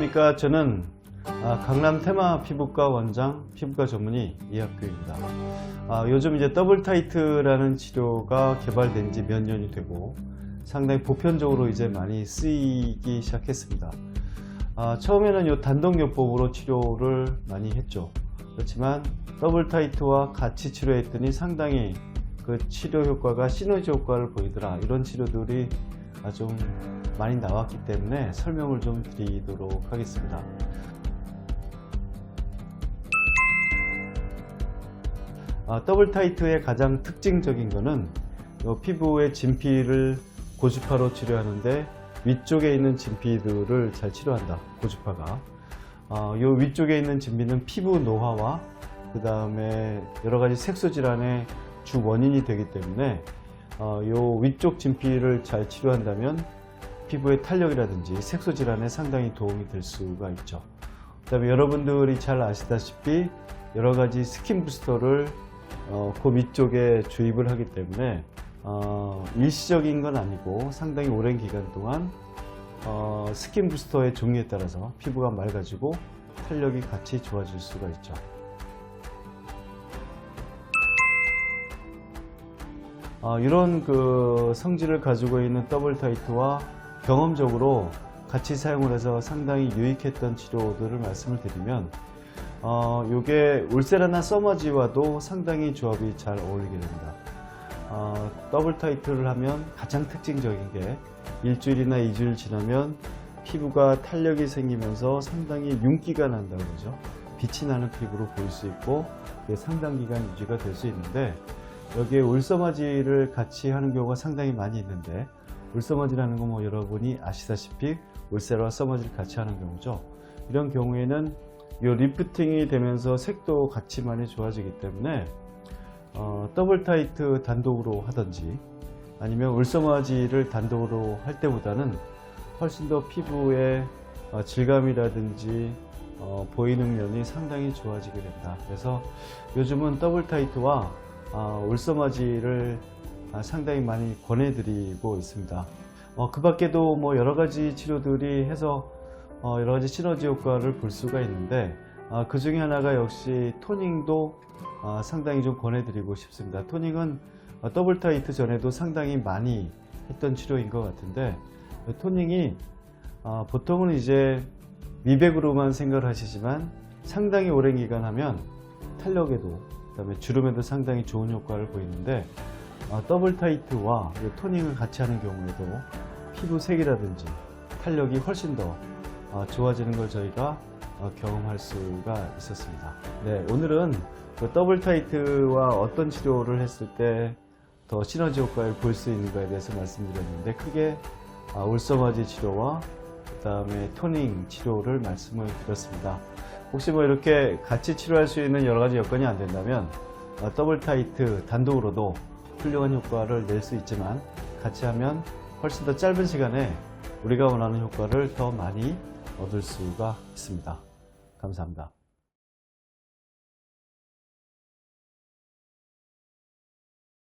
안녕하십니까. 저는 아, 강남 테마 피부과 원장 피부과 전문의 이학규입니다. 아, 요즘 이제 더블 타이트라는 치료가 개발된 지 몇 년이 되고 상당히 보편적으로 이제 많이 쓰이기 시작했습니다. 아, 처음에는 이 단독요법으로 치료를 많이 했죠. 그렇지만 더블 타이트와 같이 치료했더니 상당히 그 치료 효과가 시너지 효과를 보이더라. 이런 치료들이 아, 좀 많이 나왔기 때문에 설명을 좀 드리도록 하겠습니다. 아, 더블 타이트의 가장 특징적인 것은 요 피부의 진피를 고주파로 치료하는데 위쪽에 있는 진피들을 잘 치료한다. 고주파가. 어, 요 위쪽에 있는 진피는 피부 노화와 그 다음에 여러 가지 색소 질환의 주 원인이 되기 때문에 어, 요 위쪽 진피를 잘 치료한다면 피부의 탄력이라든지 색소 질환에 상당히 도움이 될 수가 있죠. 그 다음에 여러분들이 잘 아시다시피 여러 가지 스킨 부스터를 어, 그 위쪽에 주입을 하기 때문에 어, 일시적인 건 아니고 상당히 오랜 기간 동안 어, 스킨 부스터의 종류에 따라서 피부가 맑아지고 탄력이 같이 좋아질 수가 있죠. 어, 이런 그 성질을 가지고 있는 더블 타이트와 경험적으로 같이 사용을 해서 상당히 유익했던 치료들을 말씀을 드리면 어, 요게 울세라나 써머지와도 상당히 조합이 잘 어울리게 됩니다. 어, 더블 타이트를 하면 가장 특징적인 게 일주일이나 이주일 지나면 피부가 탄력이 생기면서 상당히 윤기가 난다고 그러죠. 빛이 나는 피부로 보일 수 있고 그게 상당 기간 유지가 될 수 있는데 여기에 울서마지를 같이 하는 경우가 상당히 많이 있는데 울서마지라는 건뭐 여러분이 아시다시피 울세라와 써머지를 같이 하는 경우죠. 이런 경우에는 이 리프팅이 되면서 색도 같이 많이 좋아지기 때문에 어, 더블 타이트 단독으로 하든지 아니면 울서마지를 단독으로 할 때보다는 훨씬 더 피부의 어, 질감이라든지 어, 보이는 면이 상당히 좋아지게 된다. 그래서 요즘은 더블 타이트와 어, 아, 상당히 많이 권해드리고 있습니다. 어, 그 밖에도 뭐 여러 가지 치료들이 해서 어, 여러 가지 시너지 효과를 볼 수가 있는데 아, 그 중에 하나가 역시 토닝도 아, 상당히 좀 권해드리고 싶습니다. 토닝은 어, 더블 타이트 전에도 상당히 많이 했던 치료인 것 같은데 그 토닝이 아, 보통은 이제 미백으로만 생각을 하시지만 상당히 오랜 기간 하면 탄력에도 그다음에 주름에도 상당히 좋은 효과를 보이는데 아, 더블 타이트와 이 토닝을 같이 하는 경우에도 피부 색이라든지 탄력이 훨씬 더 어, 좋아지는 걸 저희가 어, 경험할 수가 있었습니다. 네, 오늘은 그 더블 타이트와 어떤 치료를 했을 때 더 시너지 효과를 볼 수 있는 것에 대해서 말씀드렸는데 크게 아, 울서마지 치료와 그 다음에 토닝 치료를 말씀을 드렸습니다. 혹시 뭐 이렇게 같이 치료할 수 있는 여러 가지 여건이 안 된다면 어, 더블 타이트 단독으로도 훌륭한 효과를 낼 수 있지만 같이 하면 훨씬 더 짧은 시간에 우리가 원하는 효과를 더 많이 얻을 수가 있습니다. 감사합니다.